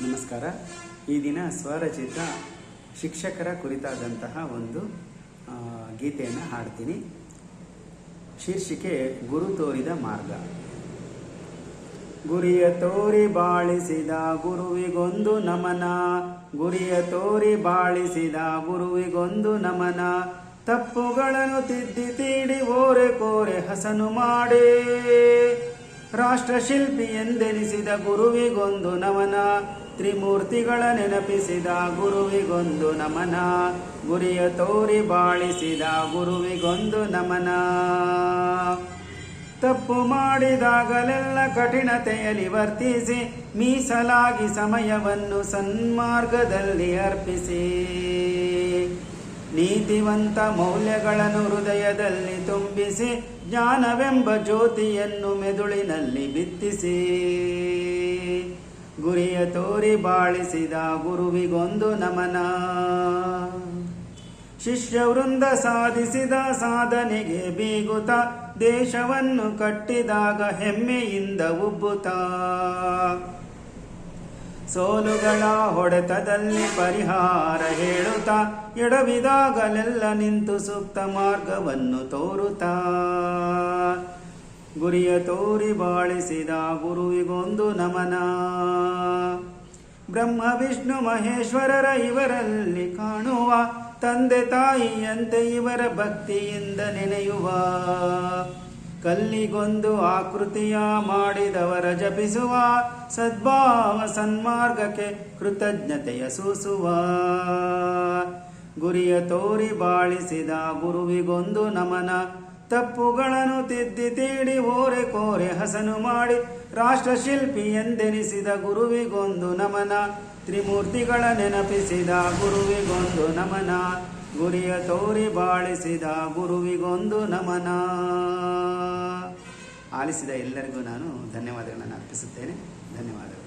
ನಮಸ್ಕಾರ. ಈ ದಿನ ಸ್ವರಚಿತ ಶಿಕ್ಷಕರ ಕುರಿತಾದಂತಹ ಒಂದು ಗೀತೆಯನ್ನು ಹಾಡ್ತೀನಿ. ಶೀರ್ಷಿಕೆ, ಗುರು ತೋರಿದ ಮಾರ್ಗ. ಗುರಿಯ ತೋರಿ ಬಾಳಿಸಿದ ಗುರುವಿಗೊಂದು ನಮನ. ಗುರಿಯ ತೋರಿ ಬಾಳಿಸಿದ ಗುರುವಿಗೊಂದು ನಮನ. ತಪ್ಪುಗಳನ್ನು ತಿದ್ದಿ ತೀಡಿ ಓರೆ ಕೋರೆ ಹಸನು ಮಾಡೇ. ರಾಷ್ಟ್ರಶಿಲ್ಪಿ ಎಂದೆನಿಸಿದ ಗುರುವಿಗೊಂದು ನಮನ, ತ್ರಿಮೂರ್ತಿಗಳ ನೆನಪಿಸಿದ ಗುರುವಿಗೊಂದು ನಮನ, ಗುರಿಯ ತೋರಿ ಬಾಳಿಸಿದ ಗುರುವಿಗೊಂದು ನಮನ. ತಪ್ಪು ಮಾಡಿದಾಗಲೆಲ್ಲ ಕಠಿಣತೆಯಲ್ಲಿ ವರ್ತಿಸಿ ಮೀಸಲಾಗಿ ಸಮಯವನ್ನು ಸನ್ಮಾರ್ಗದಲ್ಲಿ ಅರ್ಪಿಸಿ. ನೀತಿವಂತ ಮೌಲ್ಯಗಳನ್ನು ಹೃದಯದಲ್ಲಿ ತುಂಬಿಸಿ ಜ್ಞಾನವೆಂಬ ಜ್ಯೋತಿಯನ್ನು ಮೆದುಳಿನಲ್ಲಿ ಬಿತ್ತಿಸಿ. ಗುರಿಯ ತೋರಿ ಬಾಳಿಸಿದ ಗುರುವಿಗೊಂದು ನಮನ. ಶಿಷ್ಯ ವೃಂದ ಸಾಧಿಸಿದ ಸಾಧನೆಗೆ ಬೀಗುತ ದೇಶವನ್ನು ಕಟ್ಟಿದಾಗ ಹೆಮ್ಮೆಯಿಂದ ಉಬ್ಬುತ್ತ. ಸೋಲುಗಳ ಹೊಡೆತದಲ್ಲಿ ಪರಿಹಾರ ಹೇಳುತ್ತಾ, ಎಡವಿದಾಗಲೆಲ್ಲ ನಿಂತು ಸೂಕ್ತ ಮಾರ್ಗವನ್ನು ತೋರುತ್ತಾ. ಗುರಿಯ ತೋರಿ ಬಾಳಿಸಿದ ಗುರುವಿಗೊಂದು ನಮನ. ಬ್ರಹ್ಮ, ವಿಷ್ಣು, ಮಹೇಶ್ವರರ ಇವರಲ್ಲಿ ಕಾಣುವ, ತಂದೆ ತಾಯಿಯಂತೆ ಇವರ ಭಕ್ತಿಯಿಂದ ನೆನೆಯುವ. ಕಲ್ಲಿಗೊಂದು ಆಕೃತಿಯ ಮಾಡಿದವರ ಜಪಿಸುವ ಸದ್ಭಾವ ಸನ್ಮಾರ್ಗಕ್ಕೆ ಕೃತಜ್ಞತೆಯ ಸೂಸುವ. ಗುರಿಯ ತೋರಿ ಬಾಳಿಸಿದ ಗುರುವಿಗೊಂದು ನಮನ. ತಪ್ಪುಗಳನ್ನು ತಿದ್ದಿ ತೀಡಿ ಓರೆ ಕೋರೆ ಹಸನು ಮಾಡಿ ರಾಷ್ಟ್ರಶಿಲ್ಪಿ ಎಂದೆನಿಸಿದ ಗುರುವಿಗೊಂದು ನಮನ. ತ್ರಿಮೂರ್ತಿಗಳ ನೆನಪಿಸಿದ ಗುರುವಿಗೊಂದು ನಮನ. ಗುರಿಯ ತೋರಿ ಬಾಳಿಸಿದ ಗುರುವಿಗೊಂದು ನಮನ. ಆಲಿಸಿದ ಎಲ್ಲರಿಗೂ ನಾನು ಧನ್ಯವಾದಗಳನ್ನು ಅರ್ಪಿಸುತ್ತೇನೆ. ಧನ್ಯವಾದಗಳು.